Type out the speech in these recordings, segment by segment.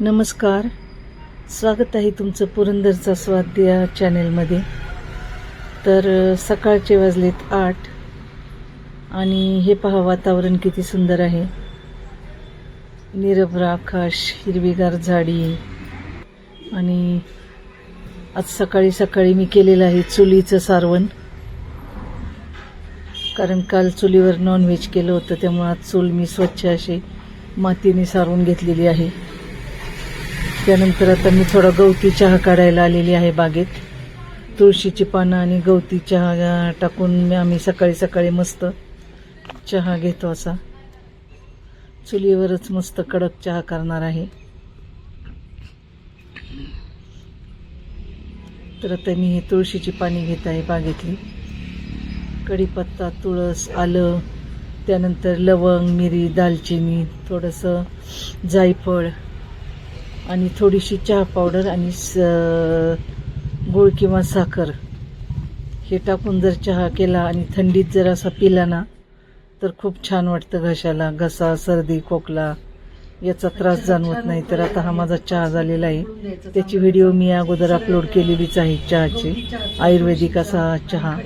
नमस्कार. स्वागत आहे तुमचं पुरंदरचा स्वाद या चॅनेलमध्ये. तर सकाळचे वाजलेत आठ आणि हे पहा वातावरण किती सुंदर आहे. निरभ्र आकाश हिरवीगार झाडी आणि आज सकाळी सकाळी मी केलेलं आहे चुलीचं सारवण. कारण काल चुलीवर नॉनव्हेज केलं होतं त्यामुळे आज चूल मी स्वच्छ अशी मातीने सारवून घेतलेली आहे. त्यानंतर आता मी थोडा गवती चहा काढायला आलेली आहे बागेत. तुळशीची पानं आणि गवती चहा टाकून मी आम्ही सकाळी सकाळी मस्त चहा घेतो असा. चुलीवरच मस्त कडक चहा करणार आहे. तर आता मी हे तुळशीची पाणी घेत आहे बागेतली. कढीपत्ता तुळस आलं त्यानंतर लवंग मिरी दालचिनी थोडंसं जायफळ आणि थोडीशी चहा पावडर आणि स गूळ किंवा साखर. हे टाकून जर चहा केला आणि थंडीत जर असा पिला ना तर खूप छान वाटतं घशाला. घसा सर्दी खोकला याचा त्रास जाणवत नाही. तर आता हा माझा चहा झालेला आहे. त्याची व्हिडिओ मी अगोदर अपलोड केलेलीच आहे चहाची. आयुर्वेदिक असा हा चहा.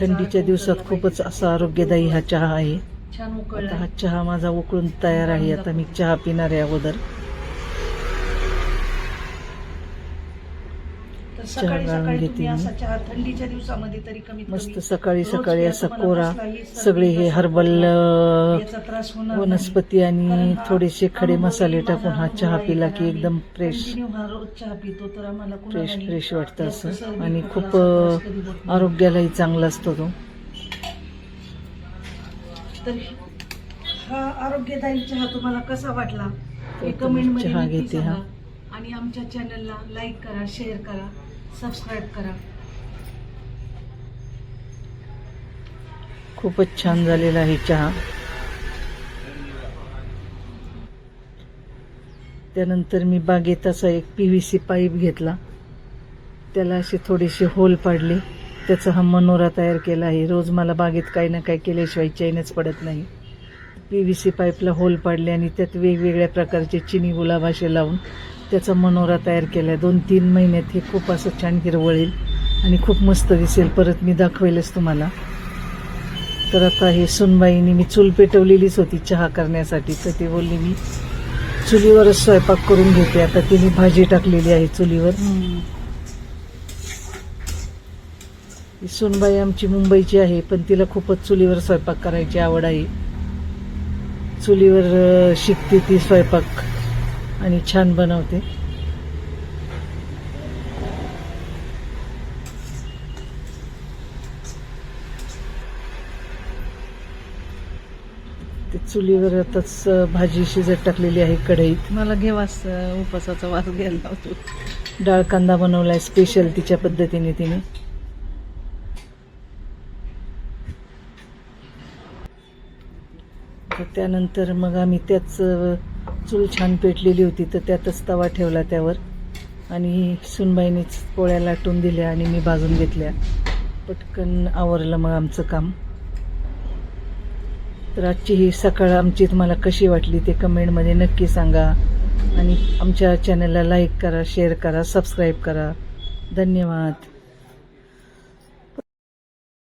थंडीच्या दिवसात खूपच असा आरोग्यदायी हा चहा आहे. आता हा चहा माझा उकळून तयार आहे. आता मी चहा पिणार आहे अगोदर. तर सकाळी सकाळी तुम्ही. असा चहा थंडीच्या दिवसामध्ये तरी कमीत मस्त कमी सकाळी सकाळी असा कोरा सगळे हे हर्बल. वनस्पती आणि थोडेसे खडे मसाले टाकून हा चहा. पिला की एकदम फ्रेश चहा पितो तर आम्हाला फ्रेश फ्रेश वाटतं असं आणि खूप. आरोग्यालाही चांगला असतो तो तर हा आरोग्यदायी चहा तुम्हाला कसा वाटला कमेंट चहा घेते हा. आणि आमच्या चॅनलला लाईक करा शेअर करा सबस्क्राईब करा. खूपच छान झालेला आहे चहा. त्यानंतर मी बागेत असा एक पी व्ही सी पाईप घेतला. त्याला असे थोडेसे होल पाडले. त्याचा हा मनोरा तयार केला आहे. रोज मला बागेत काही ना काही केल्याशिवाय चैनच पडत नाही. पी व्ही सी पाईपला होल पाडले आणि त्यात वेगवेगळ्या प्रकारचे चिनी गुलाबाशे लावून त्याचा मनोरा तयार केला दोन तीन महिन्यात हे खूप असं छान हिरवळेल आणि खूप मस्त दिसेल. परत मी दाखवेलच तुम्हाला. तर आता हे सुनबाईनी मी चूल पेटवलेलीच होती चहा करण्यासाठी. तर ती बोलली मी चुलीवरच स्वयंपाक करून घेते. आता तिने भाजी टाकलेली आहे चुलीवर. सुनबाई आमची मुंबईची आहे पण तिला खूपच चुलीवर स्वयंपाक करायची आवड आहे. चुलीवर शिकते ती स्वयंपाक आणि छान बनवते. ते चुलीवर आताच भाजी शिजत टाकलेली आहे कढईत. मला घे वास उपासाचा वास घ्यायला होतो डाळ कांदा बनवलाय स्पेशल तिच्या पद्धतीने तिने. तर त्यानंतर मग आम्ही त्याच चूल छान पेटलेली होती तर त्यातच तवा ठेवला त्यावर. आणि सुनबाईनेच पोळ्या लाटून दिल्या आणि मी भाजून घेतल्या. पटकन आवरलं मग आमचं काम. तर आजची ही सकाळ आमची तुम्हाला कशी वाटली ते कमेंटमध्ये नक्की सांगा. आणि आमच्या चॅनलला लाईक करा शेअर करा सबस्क्राईब करा. धन्यवाद.